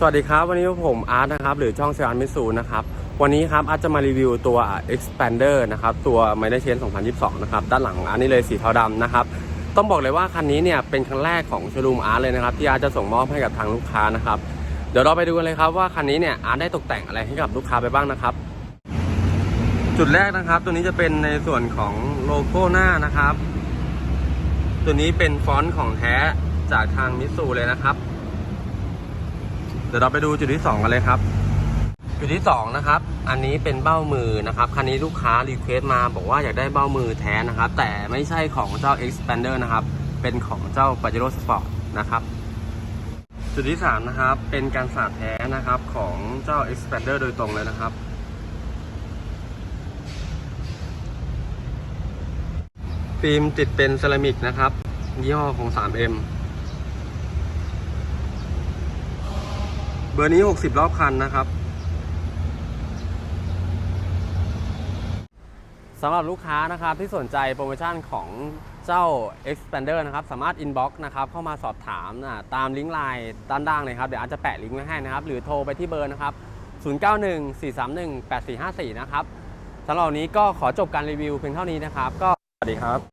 สวัสดีครับ วันนี้ผมอาร์ตนะครับ หรือช่องเซอร์มิสูนะครับ วันนี้ครับอาร์ตจะมารีวิวตัว Expander นะครับ ตัว m i n e r Chain 2022 นะครับ ด้านหลังอันนี้เลยสีเทาดำนะครับ ต้องบอกเลยว่าคันนี้เนี่ยเป็นครั้งแรกของโชลูมอาร์ตเลยนะครับ ที่อาร์ตจะส่งมอบให้กับทางลูกค้านะครับ เดี๋ยวเราไปดูกันเลยครับว่าคันนี้เนี่ยอาร์ตได้ตกแต่งอะไรให้กับลูกค้าไปบ้างนะครับ จุดแรกนะครับ ตัวนี้จะเป็นในส่วนของโลโก้หน้านะครับ ตัวนี้เป็นฟอนต์ของแท้จากทางมิตซูเลยนะครับ ดี๋ยวเราไปดูจุดที่2กันเลยครับ จุดที่2นะครับ อันนี้เป็นเบ้ามือนะครับคันนี้ลูกค้ารีเควสต์มาบอกว่าอยากได้เบ้ามือแท้นะครับ แต่ไม่ใช่ของเจ้า Expander นะครับ เป็นของเจ้า Pajero Sport นะครับ จุดที่3นะครับ เป็นการสาดแท้นะครับของเจ้า Expander โดยตรงเลยนะครับฟิล์มติดเป็นเซรามิกนะครับยี่ห้อของ 3M เบอร์นี้ 60 รอบคันนะครับสำหรับลูกค้านะครับที่สนใจโปรโมชั่นของเจ้า Expander นะครับ สามารถ inbox นะครับเข้ามาสอบถามนะตามลิงก์ไลน์ด้านล่างเลยครับ เดี๋ยวอาจจะแปะลิงก์ไว้ให้นะครับ หรือโทรไปที่เบอร์นะครับ 0914318454 นะครับสำหรับนี้ก็ขอจบการรีวิวเพียงเท่านี้นะครับ ก็สวัสดีครับ